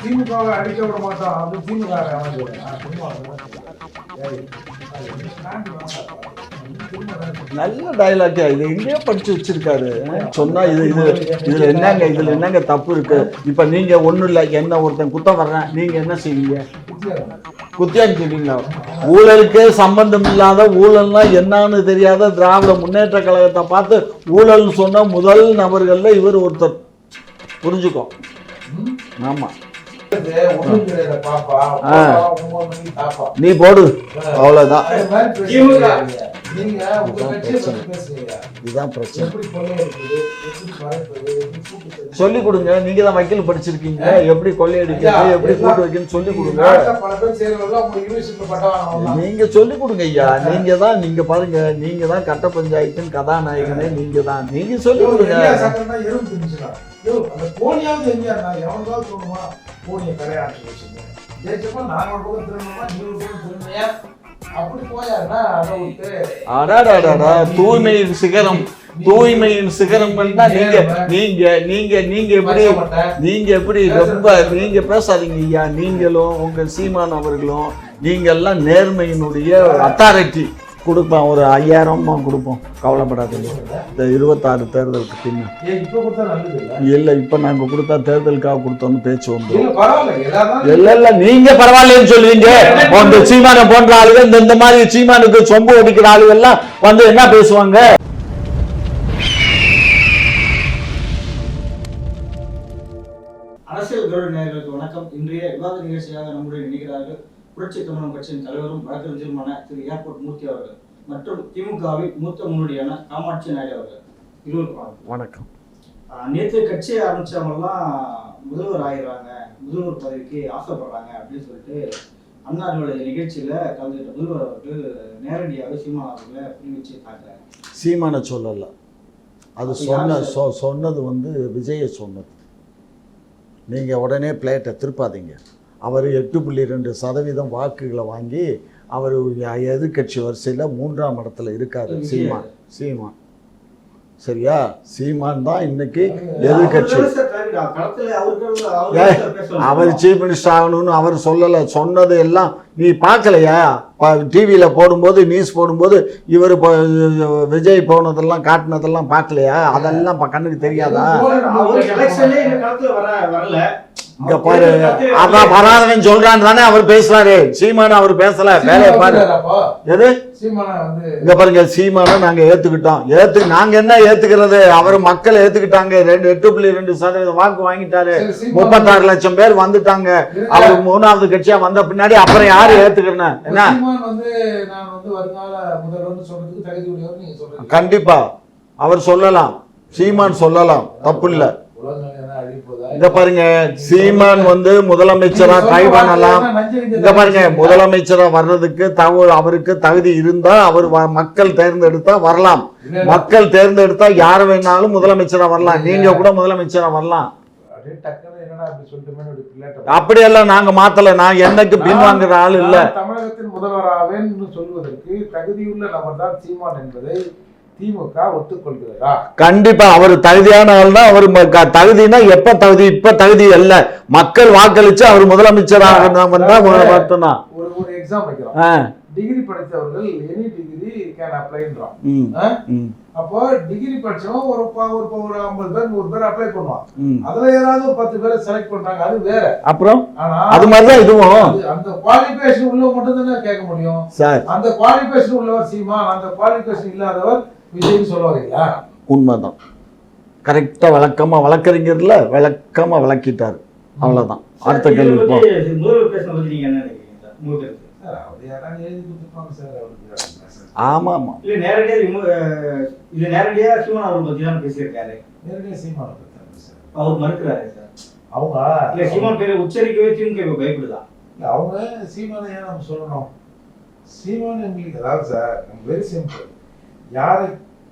திமுகவை அடிக்க விட மாட்டோம் அது திமுக நல்ல டைலாக்கே இது எங்கேயோ படிச்சு வச்சிருக்காரு. சொன்னா இது இது இதுல என்னங்க இதுல என்னங்க தப்பு இருக்கு? இப்ப நீங்க ஒண்ணும் இல்ல என்ன ஒருத்தன் குத்தம் வர்றேன் நீங்க என்ன செய்வீங்க? குத்தியான்னு சொல்றீங்களா? ஊழலுக்கு சம்பந்தம் இல்லாத ஊழல்னா என்னன்னு தெரியாத திராவிட முன்னேற்ற கழகத்தை பார்த்து ஊழல்னு சொன்ன முதல் நபர்கள்ல இவர் ஒருத்தர். புரிஞ்சுக்கோ. ஆமா. ஒண்ணும் கிடையாது பாப்பா ஆ. ஒன்பது மணிக்கு தாப்பா நீ போடு பேசுறீங்க. இதுதான் பிரச்சனை? சொல்லி கொடுங்க. நீங்க தான் வக்கீல் படிச்சிருக்கீங்க. எப்படி கொள்ளையடிக்கிறது எப்படி கூட்டு வைக்கணும்னு சொல்லி கொடுங்க. நீங்க சொல்லி கொடுங்க ஐயா. நீங்க தான் நீங்க பாருங்க. நீங்க தான் கட்ட பஞ்சாயத்தின் கதாநாயகனே நீங்க தான். நீங்க சொல்லி கொடுங்க. அந்த கோணியாவது எங்க நான் எவனுக்காவது தோணுமா? கோணியை கரையாற்றி வச்சுங்க ஜெயிச்சப்ப நான் ஒரு பக்கம் திரும்பணுமா? நீ ஒரு பக்கம் திரும்பியா தூய்மையின் சிகரம். தூய்மையின் சிகரம் பண்ணா நீங்க நீங்க நீங்க நீங்க எப்படி. நீங்க எப்படி ரொம்ப நீங்க பேசாதீங்க ஐயா. நீங்களும் உங்க சீமான் அவர்களும் நீங்க எல்லாம் நேர்மையினுடைய அத்தாரிட்டி கொடுப்போம் ஒரு ஐயாயிரமா கொடுப்போம். கவலைப்படாதீங்க. இந்த இருபத்தாறு தேர்தலுக்கு பின்ன. இல்ல? இப்போ நாங்கள் கொடுத்தா தேர்தலுக்காக கொடுத்தோன்னு பேச்சு வந்து இல்ல இல்ல இல்ல நீங்க பரவாயில்லைன்னு சொல்லுவீங்க. இந்த சீமான போன்ற ஆளுங்க இந்த இந்த மாதிரி சீமானுக்கு சொம்பு அடிக்கிற ஆளுங்க எல்லாம் வந்து என்ன பேசுவாங்க? அரசியல் வணக்கம். இன்றைய விவாத நிகழ்ச்சியாக நம்முடைய நினைக்கிறார்கள் புரட்சி தமிழகம் கட்சியின் தலைவரும் வழக்கறிஞருமான திரு ஏர்போர்ட் மூர்த்தி அவர்கள் மற்றும் திமுகவின் மூத்த முன்னோடியான காமாட்சி நாயுடு அவர்கள். இருவருக்கும் வணக்கம். வணக்கம். ஆஹ் நேத்து கட்சி ஆரம்பிச்சவங்கலாம் முதல்வர் ஆயிடுறாங்க முதல்வர் பதவிக்கு ஆசைப்படுறாங்க அப்படின்னு சொல்லிட்டு அண்ணா அறிவாலய நிகழ்ச்சியில கலந்துகிட்ட முதல்வர் அவர்கள் நேரடியாக சீமான் அவர்களை புரி வச்சு தாக்குறாங்க சீமான சொல்லல. அது சொன்ன சொ- சொன்னது வந்து விஜய சொன்னது. நீங்க உடனே பிளேட்டை திருப்பாதீங்க. அவர் எட்டு புள்ளி ரெண்டு சதவீதம் வாக்குகளை வாங்கி அவர் எதிர்கட்சி வரிசையில் மூன்றாம் இடத்துல இருக்காரு சீமான். சீமான். சரியா? சீமான் தான் இன்னைக்கு எதிர்கட்சி அவர் சீஃப் மினிஸ்டர் ஆகணும்னு அவர் சொல்லலை சொன்னது எல்லாம் நீ பார்க்கலையா? டிவியில் போடும்போது நியூஸ் போடும்போது இவர் இப்போ விஜய் போனதெல்லாம் காட்டினதெல்லாம் பார்க்கலையா? அதெல்லாம் கண்ணுக்கு தெரியாதா? இங்க பாரு அதான் வராதவன் சொல்றான்னு தானே அவர் பேசுறாரு. சீமான் அவர் பேசல வேலையை பாரு. எது? இங்க பாருங்க சீமானை நாங்க ஏத்துக்கிட்டோம். ஏத்து நாங்க என்ன ஏத்துக்கிறது? அவர் மக்கள் ஏத்துக்கிட்டாங்க. ரெண்டு எட்டு புள்ளி ரெண்டு சதவீதம் வாக்கு வாங்கிட்டாரு. முப்பத்தாறு லட்சம் பேர் வந்துட்டாங்க. அவர் மூணாவது கட்சியா வந்த பின்னாடி அப்புறம் யாரு ஏத்துக்கிறேன்னு? என்ன? கண்டிப்பா. அவர் சொல்லலாம். சீமான் சொல்லலாம். தப்பு இல்ல. இங்க பாருங்க சீமான் வந்து முதலமைச்சரா ட்ரை பண்ணலாம் இங்க பாருங்க முதலமைச்சரா வர்றதுக்கு தகு அவருக்கு தகுதி இருந்தா அவர் மக்கள் தேர்ந்தெடுத்தா வரலாம். மக்கள் தேர்ந்தெடுத்தா யார் வேணாலும் முதலமைச்சரா வரலாம். நீங்க கூட முதலமைச்சரா வரலாம். அப்படி அப்படியெல்லாம் நாங்க மாத்தல. நான் என்னைக்கு பின்வாங்குற ஆள் இல்ல. தமிழகத்தின் முதல்வராவேன் சொல்வதற்கு தகுதியுள்ள நபர் தான் சீமான் என்பதை திமுக ஒத்துக்கொள்கிறதா? கண்டிப்பா அவர் தகுதியான ஆள் தான் அவர் தகுதினா எப்ப தகுதி இப்ப தகுதி அல்ல. மக்கள் வாக்களிச்சு அவர் முதலமைச்சராக மட்டும்தான். ஒரு ஒரு எக்ஸாம் வைக்கிறோம். டிகிரி படித்தவர்கள் எனி டிகிரி கேன் அப்ளைன்றோம் அப்போ டிகிரி படிச்சவன் ஒரு ஒரு ஒரு ஐம்பது பேர் நூறு பேர் அப்ளை பண்ணுவான். அதுல யாராவது ஒரு பத்து பேரை செலக்ட் பண்றாங்க அது வேற. அப்புறம்? அது மாதிரிதான் இதுவும். அந்த குவாலிஃபிகேஷன் உள்ள மட்டும் தானே கேட்க முடியும். சார். அந்த குவாலிஃபிகேஷன் உள்ளவர் சீமான் அந்த குவாலிஃபிகேஷன் இல்லாதவர் விஜய்னு சொல்ல வரீங்களா உண்மைதான். கரெக்டா விளக்கமா வழக்கறிஞர்ல விளக்கமா விளக்கிட்டாரு அவ்வளவுதான். அடுத்த கேள்வி ஆமா ஆமா. இல்ல நேரடியா இது நேரடியா சீமான் அவர்கள் பத்தி தான் பேசியிருக்காரு. நேரடியாக சீமான அவர் மறுக்கிறாரு சார். அவங்க இல்ல சீமான் பேரை உச்சரிக்கவே திமுக பயப்படுதா? அவங்க சீமானை ஏன் நம்ம சொல்லணும். சீமான் எங்களுக்கு அதாவது சார் வெரி சிம்பிள் யாரை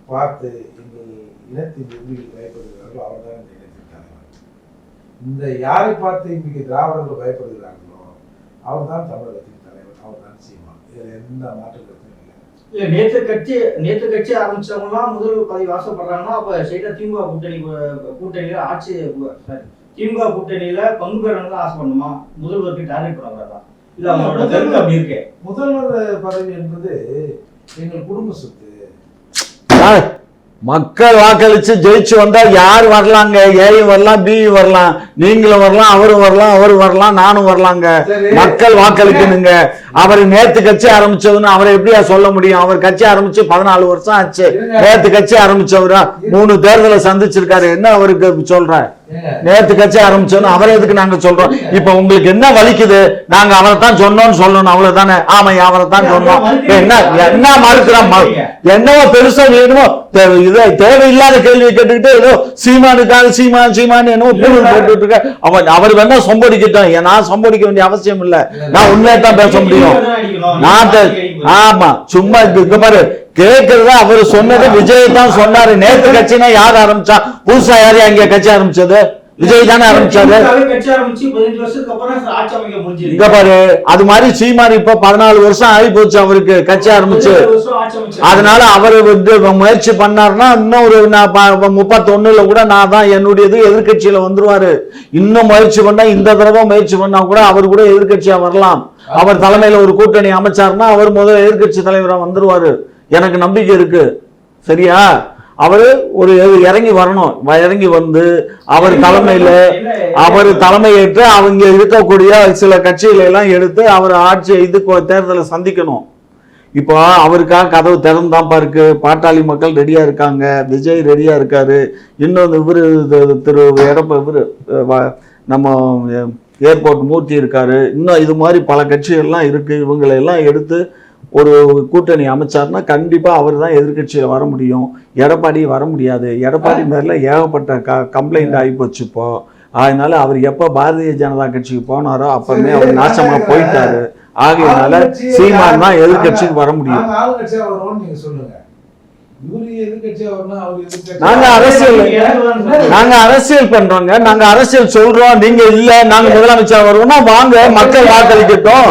பார்த்து எங்கள் இனத்தின் எதிரிகள் பயப்படுகிறார்களோ அவர் தான் இந்த இனத்தின் தலைவர். இந்த யாரை பார்த்து இன்னைக்கு திராவிடர்கள் பயப்படுகிறார்களோ அவர் தான் தமிழகத்தின் தலைவர் அவர் தான் சீமான். இதில் எந்த மாற்று கருத்தும் இல்லை நேத்து கட்சி நேத்து கட்சி ஆரம்பிச்சவங்க எல்லாம் முதல்வர் பதவி ஆசைப்படுறாங்கன்னா அப்ப ஸ்ட்ரைட்டா திமுக கூட்டணி கூட்டணியில ஆட்சி சாரி திமுக கூட்டணியில பங்கு பெறணும் தான் ஆசைப்படணுமா முதல்வருக்கு டார்கெட் பண்ணக்கூடாதா இல்ல அவங்களோட கருத்து அப்படி இருக்கு. முதல்வர் பதவி என்பது எங்கள் குடும்ப சொத்து. மக்கள் வாக்களிச்சு ஜெயிச்சு வந்தா யார் வரலாங்க? ஏயும் வரலாம் பி வரலாம். நீங்களும் வரலாம் அவரும் வரலாம் அவரும் வரலாம் நானும் வரலாங்க. மக்கள் வாக்களிக்கணுங்க. அவர் நேத்து கட்சி ஆரம்பிச்சதுன்னு அவரை எப்படியா சொல்ல முடியும்? அவர் கட்சி ஆரம்பிச்சு பதினாலு வருஷம் ஆச்சு. நேத்து கட்சி ஆரம்பிச்சவரா? மூணு தேர்தலை சந்திச்சிருக்காரு. என்ன அவருக்கு சொல்ற ஏங்க, நேத்து கட்சி ஆரம்பிச்சோன்னு அவரை எதுக்கு நாங்க சொல்றோம்? இப்ப உங்களுக்கு என்ன வலிக்குது? நாங்க அவரை தான் சொன்னோம்னு சொல்லணும் அவ்வளவுதானே? ஆமா அவரை தான் சொன்னோம். என்ன என்ன மறுக்கிறோம் என்னவோ பெருசா வேணுமோ இது தேவையில்லாத கேள்வி கேட்டுக்கிட்டு ஏதோ சீமானுக்காக சீமான் சீமான் என்னவோ பூணூல் போட்டுட்டு இருக்க அவன் அவர் வேணா சொம்படிக்கட்டும். நான் சொம்படிக்க வேண்டிய அவசியம் இல்ல. நான் உண்மையை தான் பேச முடியும். நான் ஆமா. சும்மா இது- இங்க பாரு. கேக்குறத அவர் சொன்னது விஜய் தான் சொன்னாரு. நேத்து கட்சினா யார் ஆரம்பிச்சா? புதுசா யாரு அங்க கட்சி ஆரம்பிச்சது? விஜய் தானே ஆரம்பிச்சாரு? இங்க பாரு அது மாதிரி சீமான் இப்ப பதினாலு வருஷம் ஆகி போச்சு அவருக்கு கட்சி ஆரம்பிச்சு. அதனால அவர் வந்து முயற்சி பண்ணாருன்னா இன்னும் ஒரு ப- முப்பத்தொன்னுல கூட நான் தான் என்னுடையது எதிர்க்கட்சியில வந்துருவாரு. இன்னும் முயற்சி பண்ணா இந்த தடவை முயற்சி பண்ணா கூட அவர் கூட எதிர்க்கட்சியா வரலாம். அவர் தலைமையில ஒரு கூட்டணி அமைச்சாருன்னா அவர் முதல்ல எதிர்க்கட்சி தலைவரா வந்துருவாரு. எனக்கு நம்பிக்கை இருக்கு. சரியா? அவர் ஒரு இறங்கி வரணும். இறங்கி வந்து அவர் தலைமையில அவர் தலைமையேற்று அவங்க இருக்கக்கூடிய சில கட்சிகளை எல்லாம் எடுத்து அவர் ஆட்சி இது தேர்தலை சந்திக்கணும். இப்போ அவருக்காக கதவு திறந்தாம்பா இருக்கு. பாட்டாளி மக்கள் ரெடியா இருக்காங்க. விஜய் ரெடியா இருக்காரு. இன்னொன்று இவரு திரு எடப்ப இவரு நம்ம ஏர்போர்ட் மூர்த்தி இருக்காரு. இன்னும் இது மாதிரி பல கட்சிகள்லாம் இருக்கு. இவங்களை எல்லாம் எடுத்து ஒரு கூட்டணி அமைச்சார்னா கண்டிப்பா அவர் தான் எதிர்கட்சியில் வர முடியும். எடப்பாடி வர முடியாது. எடப்பாடி மேல ஏகப்பட்ட க கம்ப்ளைண்ட் ஆகி போச்சு இப்போ. அதனால அவர் எப்ப பாரதிய ஜனதா கட்சிக்கு போனாரோ அப்பவே அவர் நாசமா போயிட்டாரு. ஆகையினால சீமான் தான் எதிர்கட்சிக்கு வர முடியும். நாங்க அரசியல் நாங்க அரசியல் பண்றோங்க. நாங்க அரசியல் சொல்றோம். நீங்க இல்ல நாங்க முதலமைச்சர் வருவோம்னா வாங்க மக்கள் வாக்களிக்கட்டும்.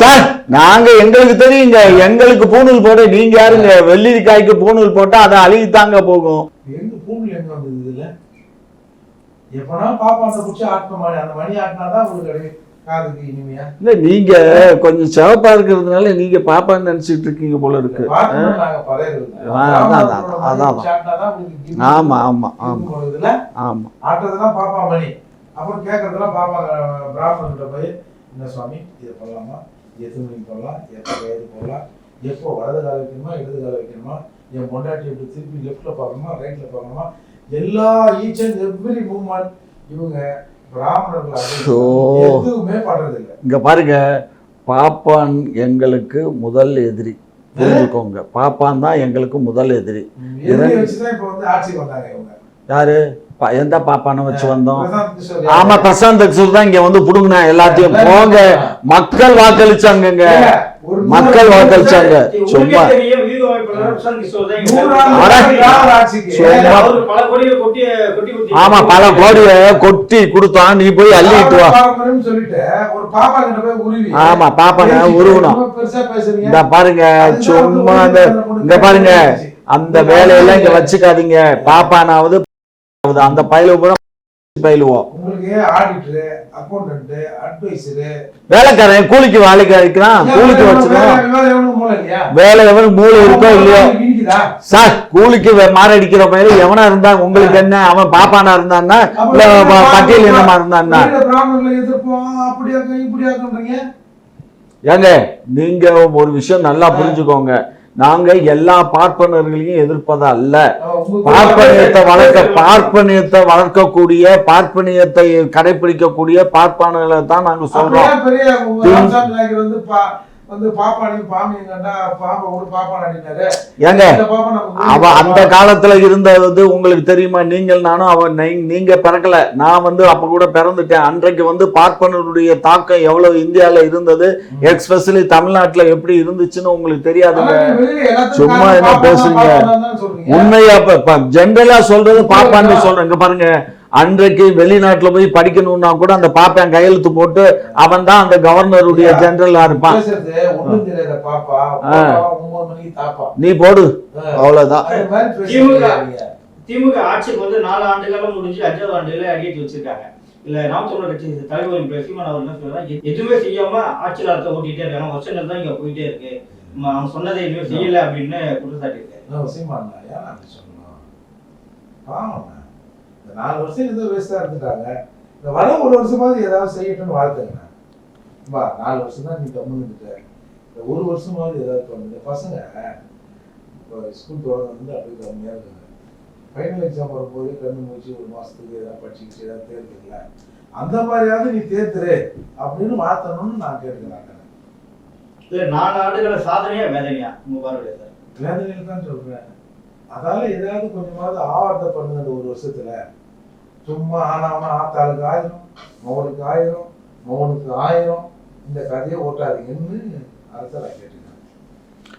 சார் நாங்க எங்களுக்கு தெரியுங்க எங்களுக்கு பூணூல் போட நீங்க யாருங்க வெள்ளரிக்காய்க்கு பூணூல் போட்டா அதை அழுகித்தாங்க போகும். எங்க வந்தது இதுல? எப்பனா பாப்பா அந்த மணி அந்த மணி ஆட்டினாதான் உங்களுக்கு இல்ல நீங்க கொஞ்சம் சிவப்பா இருக்கிறதுனால நீங்க பாப்பான்னு நினைச்சிட்டு இருக்கீங்க போல இருக்கு. அதான், அதான். ஆமா ஆமா ஆமா. ஆட்டுறதுலாம் பாப்பா மணி. அப்புறம் கேட்கறதுலாம் பாப்பா பிராமணர்கிட்ட போய் என்ன சுவாமி இதை பண்ணலாமா எத்தனை மணிக்கு பண்ணலாம் எப்போ வயது போடலாம்? எப்போ வலது கால வைக்கணுமா? இடது கால வைக்கணுமா? என் பொண்டாட்டி எப்படி திருப்பி லெஃப்ட்ல பார்க்கணுமா ரைட்ல பார்க்கணுமா எல்லா ஈச் அண்ட் எவ்ரி மூமெண்ட் இவங்க இங்க பாருங்க பாப்பான் எங்களுக்கு முதல் எதிரி. புரிஞ்சுக்கோங்க. பாப்பான் தான் எங்களுக்கு முதல் எதிரி. யாரு? எந்த பாப்பானை வச்சு வந்தோம்? ஆமா பிரசாந்த் தான் இங்க வந்து புடுங்கினா எல்லாத்தையும் போங்க. மக்கள் வாக்களிச்சாங்கங்க. ஒரு மக்கள் வாக்களிச்சாங்க. சும்மா. ஆமா பல கோடிய கொட்டி கொடுத்தான். நீ போய் அள்ளிட்டு வா. ஆமா பாப்பான உருவணும்? இந்த பாருங்க சும்மா அந்த இங்க பாருங்க அந்த வேலையெல்லாம் இங்க வச்சுக்காதீங்க. பாப்பானாவது அந்த பயில வேலைக்காரன் கூலிக்கு வேலைக்கு அழைக்கிறான் கூலிக்கு வச்சுக்கணும் வேலை எவனுக்கு மூளை இருக்கோ இல்லையோ. சார் கூலிக்கு மாரடிக்கிற பயில எவனா இருந்தா உங்களுக்கு என்ன அவன் பாப்பானா இருந்தான்னா பட்டியல் இருந்தான்னா. ஏங்க நீங்க ஒரு விஷயம் நல்லா புரிஞ்சுக்கோங்க. நாங்க எல்லா பார்ப்பனர்களையும் எதிர்ப்பது அல்ல. பார்ப்பனியத்தை வளர்க்க பார்ப்பனியத்தை வளர்க்கக்கூடிய பார்ப்பனியத்தை கடைபிடிக்கக்கூடிய பார்ப்பனர்களை தான் நாங்க சொல்றோம். வந்து பாம்பு பாம்பை கூட அடினாரு ஏங்க இந்த பாப்பா நமக்கு அவ அந்த காலத்துல இருந்தது உங்களுக்கு தெரியுமா? நீங்கள் நானும் அவன் நீங்க பிறக்கல. நான் வந்து அப்ப கூட பிறந்துட்டேன். அன்றைக்கு வந்து பார்ப்பனருடைய தாக்கம் எவ்வளவு இந்தியால இருந்தது? எக்ஸ்பெஷலி தமிழ்நாட்டுல எப்படி இருந்துச்சுன்னு உங்களுக்கு தெரியாதுங்க எல்லாத்துக்கும் சும்மா என்ன பேசுறீங்க? உண்மையா ஜென்ரலா சொல்றது பாப்பான்னு சொல்றேன் இங்க பாருங்க. அன்றைக்கு வெளிநாட்டுல போய் படிக்கணும்னா கூட அந்த பாப்பன் கையெழுத்து போட்டு அவன் தான் அந்த கவர்னருடைய ஜெனரலா இருப்பான். நீ போடு. அவ்வளவுதான். திமுக. ஆட்சிக்கு வந்து நாலு ஆண்டுகாலம் முடிஞ்சு அஞ்சாவது ஆண்டுகள அடியேற்றி வச்சிருக்காங்க. இல்ல நாம் தமிழர் கட்சி தலைவர் சீமான் அவர் என்ன சொல்றாரு எதுவுமே செய்யாம ஆட்சியாளத்தை ஓட்டிட்டே இருக்காங்க. வருஷங்கள் தான் இங்க போயிட்டே இருக்கு. அவங்க சொன்னதை எதுவுமே செய்யல அப்படின்னு குற்றச்சாட்டு இருக்காரு இந்த நாலு வருஷம் இருந்து வேஸ்டா இருந்துட்டாங்க. இந்த வர ஒரு வருஷமாவது ஏதாவது செய்யட்டும்னு வாழ்த்துங்க வா நாலு வருஷம் தான் நீ கம்முன்னு இந்த ஒரு வருஷமாவது ஏதாவது பண்ணுங்க பசங்க இப்போ ஸ்கூல் தொடர்ந்து அப்படியே கம்மியாக இருக்காங்க. ஃபைனல் எக்ஸாம் வரும்போது கண்ணு முடிச்சு ஒரு மாசத்துக்கு ஏதாவது படிச்சுக்கிச்சு ஏதாவது தேர்ந்துக்கல அந்த மாதிரியாவது நீ தேர்த்துரு அப்படின்னு மாத்தணும்னு நான் கேட்டுக்கிறேன் நாலு ஆண்டுகள சாதனையா வேதனையா? உங்க பார்வையில வேதனையில் தான் சொல்றேன். அதால ஏதாவது கொஞ்சமாவது ஆவார்த்தை பண்ணுங்க இந்த ஒரு வருஷத்துல. சும்மா ஆனாம ஆத்தாளுக்கு ஆயிரம் மவனுக்கு ஆயிரம் மவனுக்கு ஆயிரம். இந்த கதையை ஓட்டாதீங்கன்னு அரசை நான்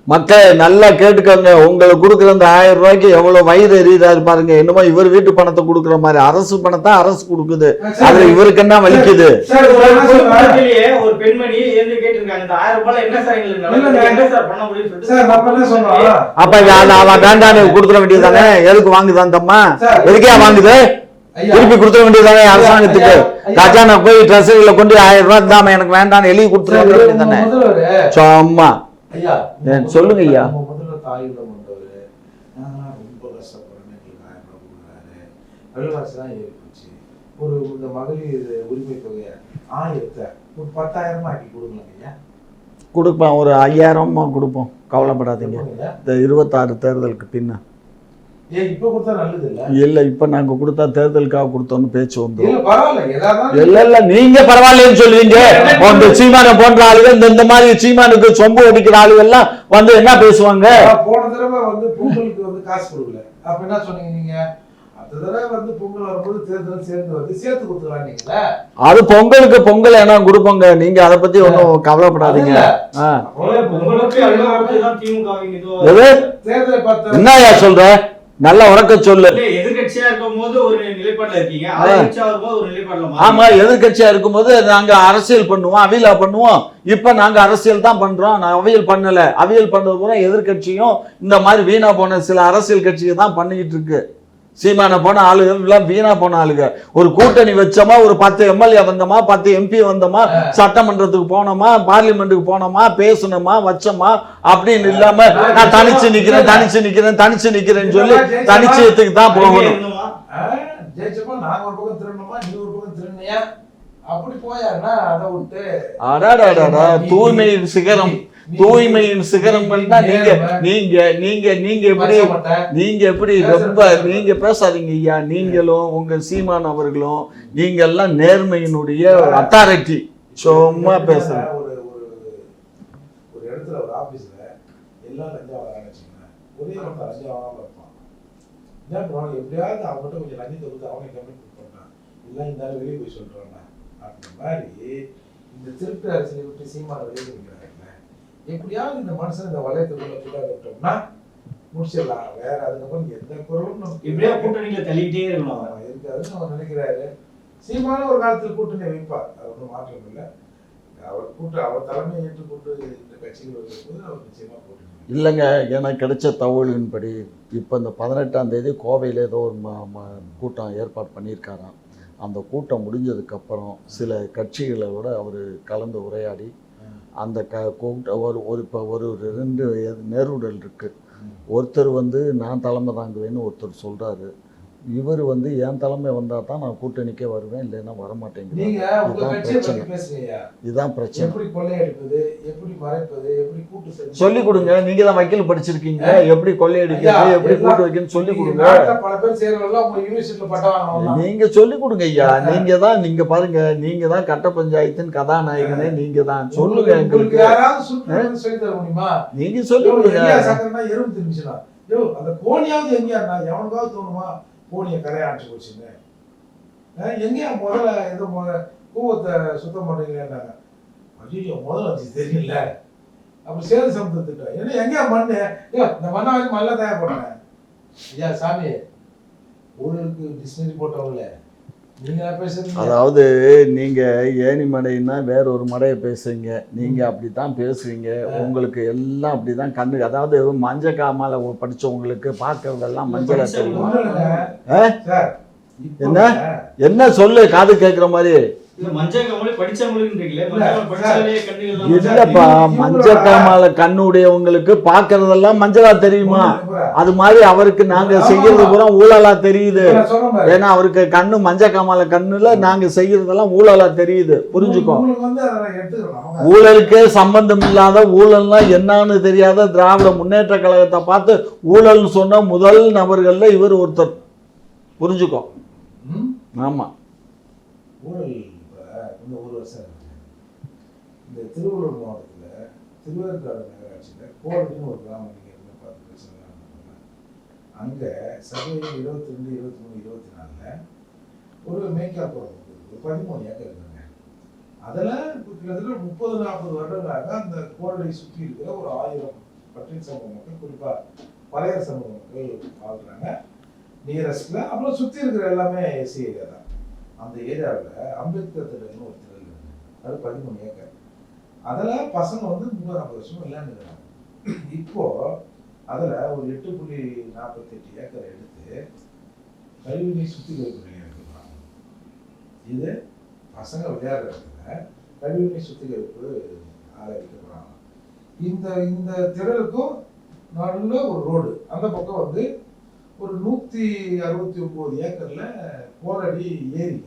மக்கள் நல்லா கேட்டுக்கோங்க. உங்களுக்கு கொடுக்குற அந்த ஆயிரம் ரூபாய்க்கு எவ்வளவு வயிறு எரியுறாரு பாருங்க. என்னமோ இவர் வீட்டு பணத்தை கொடுக்குற மாதிரி. அரசு பணத்தை அரசு கொடுக்குது. அதுல இவருக்கு என்ன வலிக்குது? சார் ஒரு பெண்மணி அப்ப அவன் வேண்டான்னு கொடுத்துட வேண்டியதுதானே? எதுக்கு வாங்குது அந்தம்மா சார், எதுக்கே வாங்குது? திருப்பி கொடுத்துட வேண்டியதுதானே அரசாங்கத்துக்கு. கஜானா போய் ட்ரெஸ்ஸுகளை கொண்டு ஆயிரம் ரூபாய் இந்தாம எனக்கு வேண்டாம்னு எழுதி கொடுத்துட முதல்வர். சும்மா. ஐயா சொல்லுங்க ஐயா. முதல்ல தாயுள்ள கொண்டவர் நாங்களாம் ரொம்ப கஷ்டப்படுறோம் எங்களுக்கு ஆயிரம் ரூபாய் கொடுக்குறாரு. விலைவாசி தான் ஏறி போச்சு. ஒரு இந்த மகளிர் உரிமை தொகையை ஆயிரத்தை ஒரு பத்தாயிரமா ஆக்கி கொடுக்கலாம் ஐயா. கொடுப்போம் ஒரு ஐயாயிரமா கொடுப்போம். கவலைப்படாதீங்க. இந்த இருபத்தாறு தேர்தலுக்கு பின்ன ஏன் இப்ப கொடுத்தா நல்லது இல்ல? இல்ல இப்ப நாங்க கொடுத்தா தேர்தலுக்காக கொடுத்தோம்னு பேச்சு வந்து இல்ல இல்ல இல்ல நீங்க பரவாயில்லைன்னு சொல்லுவீங்க. இந்த சீமான போன்ற ஆளுங்க இந்த இந்த மாதிரி சீமானுக்கு சொம்பு அடிக்கிற ஆளுங்க எல்லாம் வந்து என்ன பேசுவாங்க? போன தடவை வந்து பொங்கலுக்கு வந்து காசு கொடுக்கல. அப்ப என்ன சொன்னீங்க நீங்க? அடுத்த தடவை வந்து பொங்கல் வரும்போது தேர்தல் சேர்ந்து வந்து சேர்த்து கொடுத்துக்கலாம் நீங்களா. அது பொங்கலுக்கு பொங்கல் என்ன கொடுப்போங்க. நீங்க அதை பத்தி ஒன்றும் கவலைப்படாதீங்க. என்னய்யா சொல்ற? நல்ல உறக்க சொல்லு. இல்ல, எதிர்க்கட்சியா இருக்கும் போது ஒரு நிலைப்பாடுல இருக்கீங்க ஆமா. எதிர்கட்சியா இருக்கும்போது நாங்க அரசியல் பண்ணுவோம் அவியலா பண்ணுவோம். இப்ப நாங்க அரசியல் தான் பண்றோம். நான் அவியல் பண்ணல. அவியல் பண்ணது பூரா எதிர்கட்சியும் இந்த மாதிரி வீணா போன சில அரசியல் கட்சிங்க தான் பண்ணிக்கிட்டு இருக்கு. சீமான போன ஆளுகள் எல்லாம் வீணா போன ஆளுங்க. ஒரு கூட்டணி வச்சோமா ஒரு பத்து எம்எல்ஏ வந்தோமா பத்து எம்பி வந்தோமா சட்டமன்றத்துக்கு போனோமா பார்லிமெண்ட்டுக்கு போனோமா பேசணுமா வச்சோமா அப்படின்னு இல்லாம நான் தனிச்சு நிக்கிறேன் தனிச்சு நிக்கிறேன் தனிச்சு நிக்கிறேன்னு சொல்லி தனிச்சயத்துக்கு தான் போகணும். தூய்மையின் சிகரம். தூய்மையின் சிகரம் பண்ணா நீங்க நீங்க நீங்க நீங்க எப்படி. நீங்க எப்படி ரொம்ப. நீங்க பேசாதீங்க ஐயா. நீங்களும் உங்க சீமான் அவர்களும் நீங்க எல்லாம் நேர்மையினுடைய அத்தாரிட்டி சும்மா பேசுறேன் ஒரு இடத்துல ஒரு ஆபீஸ்ல எல்லாம் லஞ்சம் வச்சுக்கோங்களேன். ஒரே ஒருத்தன் லஞ்சம் வாங்காம இருப்பான் என்ன பண்ணுவாங்க? எப்படியாவது அவங்ககிட்ட கொஞ்சம் லஞ்சத்தை கொடுத்து அவனை பண்ணான் இல்லை இந்த வெளியே போய் சொல்றாங்க. அந்த மாதிரி இந்த திருட்டு அரசியலை விட்டு சீமான வெளியே எப்படியாவது இந்த மனுஷன் இந்த வளையத்துக்குள்ள கூட விட்டோம்னா முடிச்சிடலாம். வேற அதுக்கப்புறம் எந்த குரலும் இப்படியே கூட்டணியில தள்ளிக்கிட்டே இருக்கணும் இருக்காதுன்னு அவர் நினைக்கிறாரு. சீமான ஒரு காலத்தில் கூட்டணி வைப்பார். அது ஒன்றும் மாற்றம் இல்லை. அவர் கூட்டு அவர் தலைமையை ஏற்றுக்கொண்டு இந்த கட்சிகள் வரும்போது அவர் நிச்சயமா கூட்டணி. இல்லைங்க எனக்கு கிடைச்ச தகவலின்படி இப்போ இந்த பதினெட்டாம் தேதி கோவையில் ஏதோ ஒரு கூட்டம் ஏற்பாடு பண்ணியிருக்காராம். அந்த கூட்டம் முடிஞ்சதுக்கப்புறம் சில கட்சிகளோட அவர் கலந்து உரையாடி அந்த க ஒரு ஒரு இப்போ ஒரு ஒரு ரெண்டு எது- நேருடல் இருக்குது ஒருத்தர் வந்து நான் தலைமை தாங்குவேன்னு ஒருத்தர் சொல்கிறாரு இவர் வந்து என் தலைமை வந்தால் தான் நான் கூட்டணிக்கே வருவேன் இல்லைன்னா வரமாட்டேங்கிறேன் இதுதான் பிரச்சனை. சொல்லி கொடுங்க. நீங்க தான் வக்கீல் படிச்சிருக்கீங்க. எப்படி கொள்ளையடிக்கிறது எப்படி கூட்டு வைக்கணும்னு சொல்லி கொடுங்க. நீங்க சொல்லி கொடுங்க ஐயா. நீங்க தான் நீங்க பாருங்க. நீங்க தான் கட்ட பஞ்சாயத்தின் கதாநாயகனே நீங்க தான். சொல்லுங்க எங்களுக்கு. நீங்க சொல்லி கொடுங்க. எங்கேயா அந்த கோணியாவது எங்கேயாண்ணா எவனுக்காவது தோணுமா? பூனியை கரையை அனுப்பிச்சு போச்சுன்னு எங்கேயா முதல்ல எந்த கூவத்தை சுத்தம் பண்றீங்கன்னாங்க ஐயோ முதல்ல வச்சு தெரியல. அப்படி சேது சமுத்திர திட்டம் என்ன எங்கேயா மண்ணு? ஐயோ இந்த மண்ணை வரைக்கும் மண்ணை தயார் பண்ணேன். ஐயா சாமி ஊழலுக்கு டிக்ஷனரி போட்டவங்களே. அதாவது நீங்க ஏணி மடைன்னா வேற ஒரு மடையை பேசுறீங்க. நீங்க அப்படித்தான் பேசுவீங்க. உங்களுக்கு எல்லாம் அப்படிதான் கண்ணு அதாவது மஞ்ச காமால படிச்சவங்களுக்கு பார்க்கறதெல்லாம் மஞ்சளா தெரியுமா. என்ன? என்ன சொல்லு காது கேட்குற மாதிரி. இல்லப்பா மஞ்ச காமால கண்ணு உடையவங்களுக்கு பார்க்கறதெல்லாம் மஞ்சளா தெரியுமா? அது மாதிரி அவருக்கு நாங்க செய்யறது பூரா ஊழலா தெரியுது. ஏன்னா அவருக்கு கண்ணு மஞ்ச காமால கண்ணுல நாங்க செய்யறதெல்லாம் ஊழலா தெரியுது. புரிஞ்சுக்கோ. ஊழலுக்கே சம்பந்தம் இல்லாத ஊழல்னா என்னன்னு தெரியாத திராவிட முன்னேற்ற கழகத்தை பார்த்து ஊழல்னு சொன்ன முதல் நபர்கள்ல இவர் ஒருத்தர். புரிஞ்சுக்கோ? ஆமா. ஊழல். இந்த ஒரு வருஷம் இருக்கு. இந்த திருவள்ளூர் மாவட்டத்தில் திருவேற்காடு நகராட்சியில் கோடின்னு ஒரு கிராமம் நீங்கள் இருந்து பார்த்து பேசுகிறாங்க அங்கே சபை இருபத்தி ரெண்டு இருபத்தி மூணு இருபத்தி நாலில் ஒரு மேய்க்காப்புறம் ஒரு பதிமூணு ஏக்கர் இருக்குங்க. அதில் கிட்டத்தட்ட முப்பது நாற்பது வருடங்களாக அந்த கோடை சுற்றி இருக்கிற ஒரு ஆயிரம் பட்டியல் சமூக மக்கள் குறிப்பாக பழைய சமூக மக்கள் வாழ்கிறாங்க நியரஸ்டில் அப்புறம் சுற்றி இருக்கிற எல்லாமே எஸ்சி ஏரியா தான். அந்த ஏரியாவில் அம்பேத்கர் திட்டம்னு ஒரு திட்டம் இருக்கு. அது பதிமூணு ஏக்கர். அதில் பசங்க வந்து முப்பது நாற்பது வருஷம் விளையாண்டுக்கிறாங்க. இப்போ அதில் ஒரு எட்டு புள்ளி நாற்பத்தெட்டு ஏக்கர் எடுத்து கழிவுநீர் சுத்திகரிப்பு நிலையம் எடுத்துக்கிறாங்க இது பசங்க விளையாடுற இடத்துல கழிவுநீர் சுத்திகரிப்பு ஆலை இந்த இந்த திடலுக்கும் நல்ல ஒரு ரோடு. அந்த பக்கம் வந்து ஒரு நூற்றி அறுபத்தி ஒம்பது ஏக்கரில் போராடி ஏரி.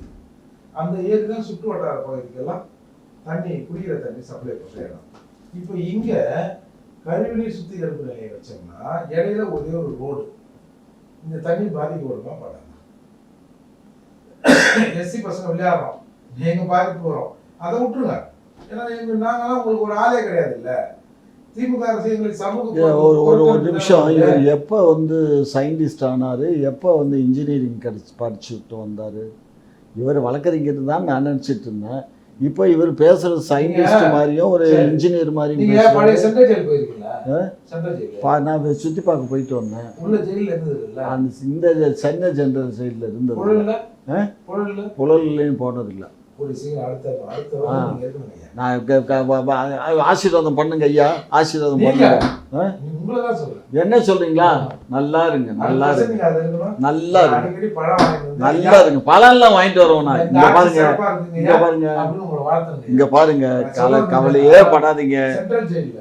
அந்த ஏரி தான் சுற்று வட்டார பகுதிக்கெல்லாம் தண்ணி குடிக்கிற தண்ணி சப்ளை பண்ணுற இடம். இப்போ இங்கே கழிவுநீர் சுத்திகரிப்பு நிலையம் வச்சோம்னா இடையில ஒரே ஒரு ரோடு இந்த தண்ணி பாதிக்கப்படுமா? படாது. எஸ்சி பசங்க விளையாடுறோம். எங்கள் பாதிப்பு வரும். அதை விட்டுருங்க. ஏன்னா எங்கள் நாங்களாம் உங்களுக்கு ஒரு ஆளே கிடையாது இல்லை திமுக அரசு எங்களுக்கு சமூக ஒரு ஒரு ஒரு நிமிஷம். இவர் எப்போ வந்து சயின்டிஸ்ட் ஆனாரு எப்போ வந்து இன்ஜினியரிங் படிச்சு படிச்சுட்டு வந்தாரு? இவர் வழக்கறிஞர் தான் நான் நினச்சிட்டு இருந்தேன். இப்போ இவர் பேசுறது சயின்டிஸ்ட் மாதிரியும் ஒரு. இன்ஜினியர் மாதிரியும் நான் சுற்றி பார்க்க போயிட்டு வந்தேன். அந்த இந்த சென்னை ஜென்ரல் சைடில் இருந்தது புழல்லையும் போனதில்லை நான் ஆசீர்வாதம் பண்ணுங்க ஐயா. ஆசீர்வாதம் பண்ணுங்க. என்ன சொல்றீங்களா? நல்லா இருங்க நல்லா இருங்க. நல்லா இருங்க. நல்லா இருங்க. பழம்லாம் வாங்கிட்டு வருவோம் நான். இங்க பாருங்க. இங்க. பாருங்க. இங்க பாருங்க. கவலை கவலையே படாதீங்க. சென்ட்ரல் ஜெயில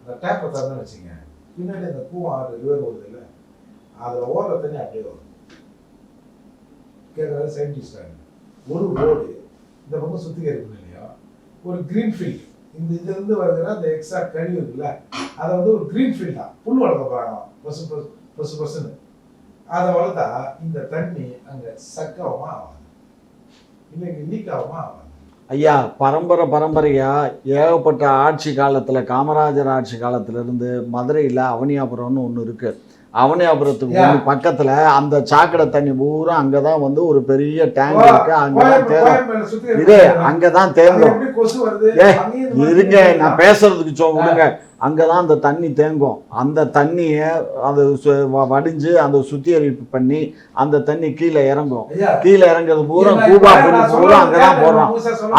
அந்த டேப்பை திறந்து வச்சுங்க பின்னாடி அந்த கூவம் ஆறு ரிவர் ஓடுது இல்ல. அதுல ஓடுற தண்ணி அப்படியே வரும். கேட்கறது சயின்டிஸ்ட் ஒரு ரோடு இந்த பக்கம் சுத்திகரிப்பு நிலையம் ஒரு கிரீன் ஃபீல்டு இந்த இதுலேருந்து வருகிற அந்த எக்ஸ்ட்ரா கழிவு இருக்குல்ல? அதை வந்து ஒரு கிரீன் ஃபீல்டா புல் வளர்க்க போறாங்க பசு பசு பசுன்னு. அதை வளர்த்தா இந்த தண்ணி அங்கே சக்கவமாக ஆகாது. இல்லை லீக் ஆகுமா ஆகாது. ஐயா பரம்பரை பரம்பரையாக ஏகப்பட்ட ஆட்சி காலத்தில் காமராஜர் ஆட்சி காலத்துல இருந்து அவனியாபுரம்னு ஒன்று இருக்குது அவனியாபுரத்துக்கு. ஒண்ணு பக்கத்துல அந்த சாக்கடை தண்ணி பூரா அங்கதான் வந்து ஒரு பெரிய டேங்க் இருக்கு. அங்கதான் தேங்கும் இதே. அங்கதான் தேங்கும். மாதிரி இருங்க? நான் பேசுறதுக்கு சொ விடுங்க. அங்கதான் அந்த தண்ணி தேங்கும். அந்த தண்ணியை அது வடிஞ்சு அந்த சுத்திகரிப்பு பண்ணி அந்த தண்ணி கீழே இறங்கும். கீழே இறங்குறது பூரா கூபா புல்லு பூரா அங்கதான் போடுறோம்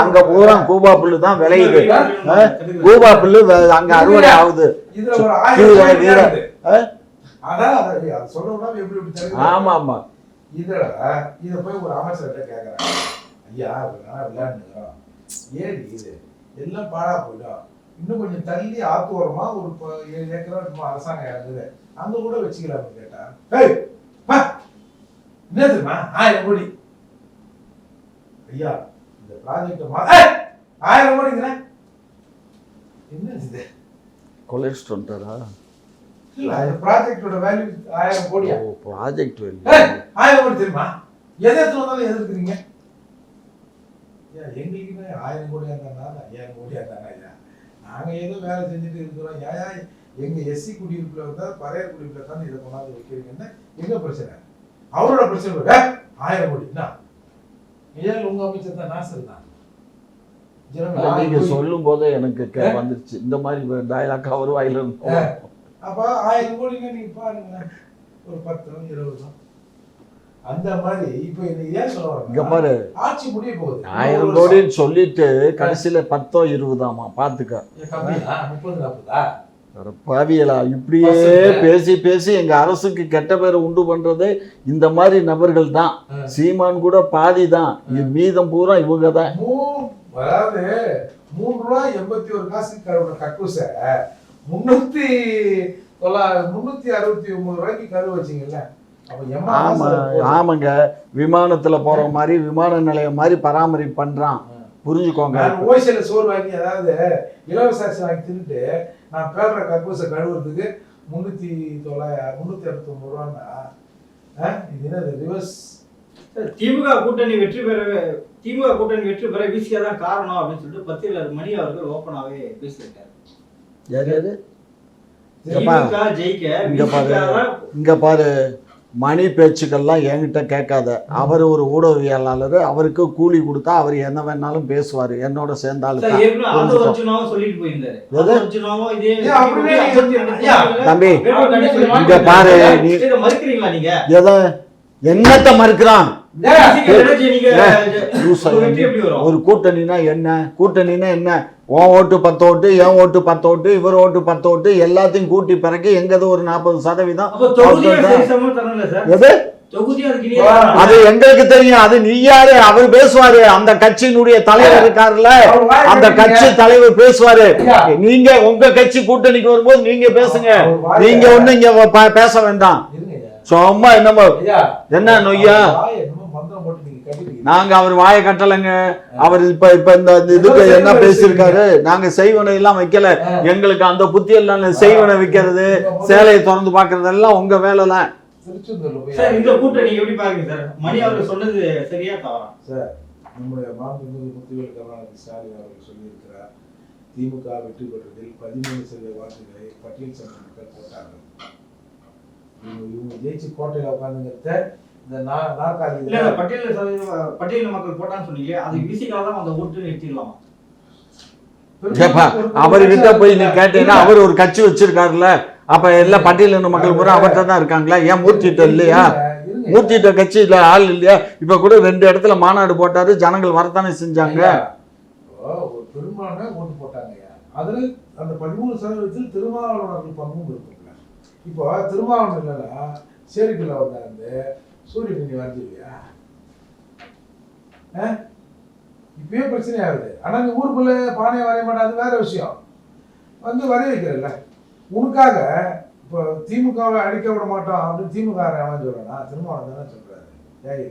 அங்க பூரா கூபா புல்லு தான் விளையுது. கூபா புல்லு அங்க அறுவடை ஆகுது. இதுல ஒரு கீழே, ஆயிரம் கோடி கீழே. இருக்குது. ஆ? அதான் அது சொல்றோம்னா எப்படி எப்படி? ஆமா ஆமா. இதுல இத போய் ஒரு அமைச்சர்கிட்ட கேக்குறாங்க. ஐயா விளையாண்டுக்கிறோம் ஏரி இது? எல்லாம் பாழா போயிடும் இன்னும் கொஞ்சம் தள்ளி ஆத்தோரமா ஒரு ஏழு ஏக்கரா சும்மா அரசாங்கம் இறங்குது. அங்க கூட வச்சுக்கலாம்னு கேட்டா ஏய் என்ன தெரியுமா? ஆயிரம் கோடி. ஐயா இந்த ப்ராஜெக்ட் ஆயிரம் கோடிங்கிறேன். என்ன இது? கொலஸ்ட் வந்துட்டாரா இல்ல இந்த ப்ராஜெக்டோட வேல்யூ ஆயிரம் கோடியா? ப்ராஜெக்ட் ஆயிரம் கோடி தெரியுமா? எதை எடுத்து வந்தாலும் எதிர்க்கிறீங்க? எங்களுக்குமே ஆயிரம் கோடியா இருந்தா ஐயாயிரம் கோடியா இருந்தாங்க ஐயா? நாங்க ஏதோ வேலை செஞ்சுட்டு இருக்கிறோம். ஏயா எங்க எஸ்சி குடியிருப்புல இருந்தா பறையர் குடியிருப்புல தான் இதை கொண்டாந்து வைக்கிறீங்கன்னா எங்க பிரச்சனை? அவரோட பிரச்சனை பாரு. ஏய், ஆயிரம் கோடி என்ன? ஏன் உங்க அமைச்சர் தான் நாசர் தான் நீங்க கோடி. சொல்லும் போதே எனக்கு வந்துருச்சு. இந்த மாதிரி டயலாக் அவர் அப்ப ஆயிரம் கோடிங்க நீங்க பாருங்க. ஒரு பத்து இருபது அந்த மாதிரி இப்ப ஏன் சொல்ல இங்க வரேன்னா, பாரு. ஆட்சி முடிய போகுது. ஆயிரம் கோடின்னு சொல்லிட்டு கடைசியில பத்தோ இருபதாமா? முப்பது நாற்பதா? அட பாவியலா இப்படியே. பேசி பேசி எங்க அரசுக்கு கெட்ட பேரை உண்டு பண்றது இந்த மாதிரி நபர்கள் தான். சீமான் கூட பாதி தான். மீதம் பூரா இவங்க தான். அதாவது மூணு ரூபாய் எண்பத்தி ஒரு கழுவுன கக்கூச. முன்னூத்தி தொள்ளா முன்னூத்தி அறுபத்தி ஒன்பது ரூபாய்க்கு கழுவு வச்சீங்கல்ல. அப்ப எம்மா ஆமா. ஆமாங்க. விமானத்துல போற மாதிரி விமான நிலையம் மாதிரி பராமரிப்பு பண்றான் புரிஞ்சுக்கோங்க. நான் ஓய்சல சோறு வாங்கி அதாவது இலவச அரிசி வாங்கி தின்னுட்டு நான் பேடுற கக்கூசை கழுவுறதுக்கு முன்னூத்தி தொள்ளாயிரம் முன்னூத்தி அறுபத்தி ஒன்பது ரூபான்னா இது என்னது ரிவர்ஸ்? திமுக கூட்டணி வெற்றி பெற திமுக கூட்டணி வெற்றி பெற விசிகா தான் காரணம் அப்படின்னு சொல்லிட்டு பத்திரிகையாளர் மணி அவர்கள் ஓப்பனாவே பேசியிருக்காரு. யார் இங்க பாரு. இங்க பாரு. மணி பேச்சுக்கள்லாம் என்கிட்ட கேட்காத. அவர் ஒரு ஊடகவியலாளர் அவருக்கு கூலி கொடுத்தா அவர் என்ன வேணாலும் பேசுவார். என்னோட சேர்ந்தாலும் தம்பி, இங்க பாரு, எதை? என்னத்தை மறுக்கிறான்? ஒரு கூட்டணினா என்ன? கூட்டணினா என்ன? உன் ஓட்டு பத்து ஓட்டு என் ஓட்டு பத்து ஓட்டு இவர் ஓட்டு பத்து ஓட்டு எல்லாத்தையும் கூட்டி பிறகு எங்கது ஒரு நாற்பது சதவீதம் எது. அது எங்களுக்கு தெரியும் அது நீ யாரு? அவர் பேசுவாரு. அந்த கட்சியினுடைய தலைவர் இருக்காருல்ல அந்த. கட்சி தலைவர் பேசுவாரு. நீங்க உங்க கட்சி கூட்டணிக்கு வரும்போது நீங்க பேசுங்க. நீங்க ஒண்ணு இங்க பேச வேண்டாம். சும்மா என்னமோ என்ன நொய்யா? அவர் நீங்க நாங்க அவர் வாயை கட்டலைங்க. அவர் இப்ப இப்ப இந்த இதுக்கு என்ன பேசியிருக்காரு? நாங்க செய்வனை எல்லாம் வைக்கல. எங்களுக்கு அந்த புத்தி எல்லாம். செய்வனை வைக்கிறது சேலையை திறந்து பாக்குறதெல்லாம் உங்க வேலை தான் சார் இந்த கூட்டணி எப்படி பாருங்க சார்? மணி அவர்கள் சொன்னது சரியா தவறா? சார் நம்முடைய மாண்புமிகு முத்துவேல் கருணாநிதி ஸ்டாலின் அவர்கள் சொல்லியிருக்கிறார் திமுக வெற்றி பெற்றதில் பதிமூணு சதவீத வாக்குகளை பட்டியல் சமூக மக்கள் போட்டார்கள். இவங்க ஜெயிச்சு கோட்டையில உட்காந்துங்கிறத இந்த நா- நாற்காலி இல்ல பட்டியல பட்டியல மக்கள் போட்டான்னு சொன்னீங்க அது தான் அந்த ஓட்டு நிறுத்திடலாம் ஏப்பா அவர்கிட்ட போய் நீ கேட்டீங்கன்னா அவர் ஒரு கட்சி வச்சிருக்காருல்ல. அப்ப எல்லாம் பட்டியலின மக்கள் பூரா அவர்கிட்ட தான் இருக்காங்களா? ஏன் மூர்த்திட்ட இல்லையா? மூர்த்திட்ட கட்சி இல்ல ஆள் இல்லையா? இப்ப கூட ரெண்டு இடத்துல மாநாடு போட்டாரு ஜனங்கள் வரத்தானே செஞ்சாங்க. ஒரு பெரும்பான்மை ஓட்டு போட்டாங்கய்யா. அதுல அந்த பதிமூணு சதவீதத்தில் திருமாவளவர்கள் பங்கும் இருக்குல்ல இப்போ திருமாவளவன் இல்லைன்னா சேரிக்குள்ள வந்தாந்து சூரிய நீ வரைஞ்சிருவியா இப்பயே பிரச்சனை ஆகுது ஆனா இந்த ஊருக்குள்ள பானையை வரைய மாட்டேன் அது வேற விஷயம். வந்து வரைய வைக்கிறல்ல உனக்காக இப்போ திமுகவை அடிக்க விட மாட்டோம் அப்படின்னு திமுக அவன் திரும்ப திருமாவளவன் தானே சொல்கிறாரு ஏய்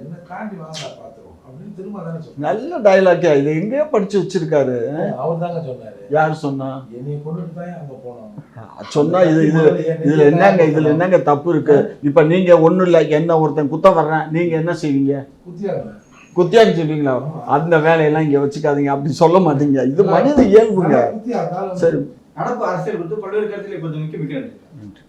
என்ன தாண்டி வாங்க பாத்துருவோம். அப்படின்னு திரும்ப தானே சொல்றாரு நல்ல டைலாக்கா இது எங்கேயோ படிச்சு வச்சிருக்காரு. அவர் தாங்க சொன்னாரு. யார் சொன்னா? என்னைய கொண்டுட்டு தான் அங்க போனோம் சொன்னா இது இது இதுல என்னங்க இதுல என்னங்க தப்பு இருக்கு? இப்ப நீங்க ஒண்ணும் இல்ல என்ன ஒருத்தன் குத்த வர்றேன் நீங்க என்ன செய்வீங்க? குத்தியாங்க. குத்தியான்னு சொல்லுவீங்களா அந்த வேலையெல்லாம் இங்க வச்சுக்காதீங்க அப்படி சொல்ல மாட்டீங்க. இது மனித இயல்புங்க. சரி. நடப்பு அரசியல் குறித்து பல்வேறு கருத்துல இப்போது மிக்க மிக்க நன்றி.